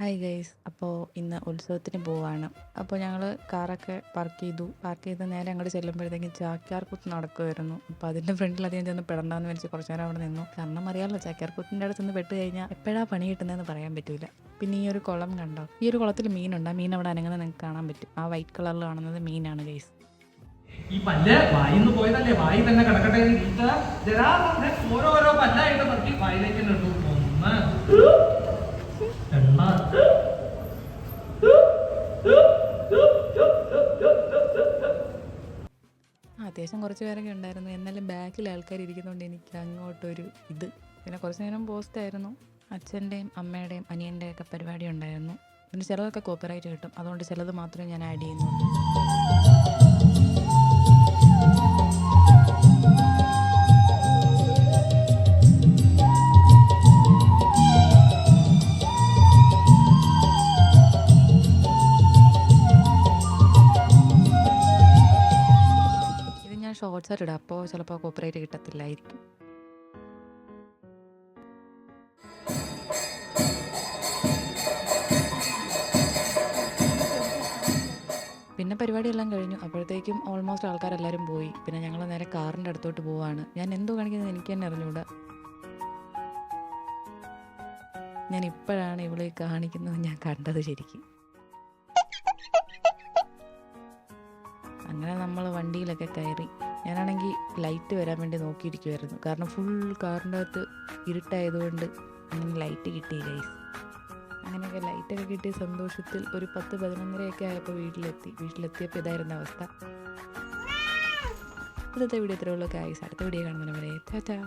Hi guys അപ്പോൾ ഇന്ന് ഉത്സവത്തിന് പോവാണ്. അപ്പോൾ ഞങ്ങൾ കാറൊക്കെ പാർക്ക് ചെയ്തു. പാർക്ക് ചെയ്ത് നേരെ അങ്ങോട്ട് ചെല്ലുമ്പോഴത്തേക്കും ചാക്യാർകൂത്ത് നടക്കുമായിരുന്നു അപ്പോൾ അതിന്റെ ഫ്രണ്ടിൽ അധികം ചെന്ന് പെടണ്ടെന്ന് വെച്ച് കുറച്ച് നേരം അവിടെ നിന്നു. കാരണം അറിയാമല്ലോ ചാക്യാർകൂത്തിന്റെ അടുത്ത് നിന്ന് പെട്ട് കഴിഞ്ഞാൽ എപ്പോഴാണ് പണി കിട്ടുന്നതെന്ന് പറയാൻ പറ്റില്ല പിന്നെ ഈ ഒരു കുളം കണ്ടോ? ഈ ഒരു കുളത്തിൽ മീനുണ്ട്. ആ മീൻ അവിടെ അനങ്ങുന്നത് നിങ്ങൾക്ക് കാണാൻ പറ്റും. ആ വൈറ്റ് കളറിൽ കാണുന്നത് മീനാണ് ഗൈസ് ഈ പല്ല് വായിന്ന് പോയതല്ലേ? വായി തന്നെ കിടക്കട്ടെ ഓരോരോ പല്ലായിട്ട് പറ്റി വായിലേക്ക് ഇട്ടു. ഒന്ന് രണ്ട് ആ, അത്യാവശ്യം കുറച്ച് പേരൊക്കെ ഉണ്ടായിരുന്നു. എന്നാലും ബാക്കിൽ ആൾക്കാർ ഇരിക്കുന്നതുകൊണ്ട് എനിക്ക് അങ്ങോട്ടൊരു ഇത്. പിന്നെ കുറച്ച് നേരം പോസ്റ്റായിരുന്നു അച്ഛന്റെയും അമ്മയുടെയും അനിയന്റെയൊക്കെ പരിപാടി ഉണ്ടായിരുന്നു. പിന്നെ ചിലതൊക്കെ കോപ്പറേറ്റ് കിട്ടും. അതുകൊണ്ട് ചിലത് മാത്രമേ ഞാൻ ആഡ് ചെയ്യുന്നുള്ളൂ. ഷോർട്സ് ആയിട്ട് ഇടാം. അപ്പോൾ ചിലപ്പോൾ കോപ്പറേറ്റ് കിട്ടത്തില്ലായിരിക്കും. പിന്നെ പരിപാടിയെല്ലാം കഴിഞ്ഞു. അപ്പോഴത്തേക്കും ഓൾമോസ്റ്റ് ആൾക്കാരെല്ലാവരും പോയി. പിന്നെ ഞങ്ങൾ നേരെ കാറിന്റെ അടുത്തോട്ട് പോവാണ്. ഞാൻ എന്തോ കാണിക്കുന്നത് എനിക്ക് തന്നെ അറിഞ്ഞുകൂടാ ഞാൻ ഇപ്പോഴാണ് ഇവളെ കാണിക്കുന്നത്. ഞാൻ കണ്ടത് ശരിക്കും. അങ്ങനെ നമ്മൾ വണ്ടിയിലൊക്കെ കയറി ഞാനാണെങ്കിൽ ലൈറ്റ് വരാൻ വേണ്ടി നോക്കിയിരിക്കുമായിരുന്നു കാരണം ഫുൾ കാറിന്റെ അകത്ത് ഇരുട്ടായതുകൊണ്ട് അങ്ങനെ ലൈറ്റ് കിട്ടി ഗൈസ് അങ്ങനെയൊക്കെ ലൈറ്റൊക്കെ കിട്ടിയ സന്തോഷത്തിൽ ഒരു പത്ത് പതിനൊന്നരയൊക്കെ ആയപ്പോൾ വീട്ടിലെത്തി. വീട്ടിലെത്തിയപ്പോൾ ഇതായിരുന്ന അവസ്ഥ. ഇന്നത്തെ വീഡിയോ ഇത്രയുള്ള ഗൈസ് അടുത്ത വീഡിയോ കാണുന്നവരെ ടാറ്റാ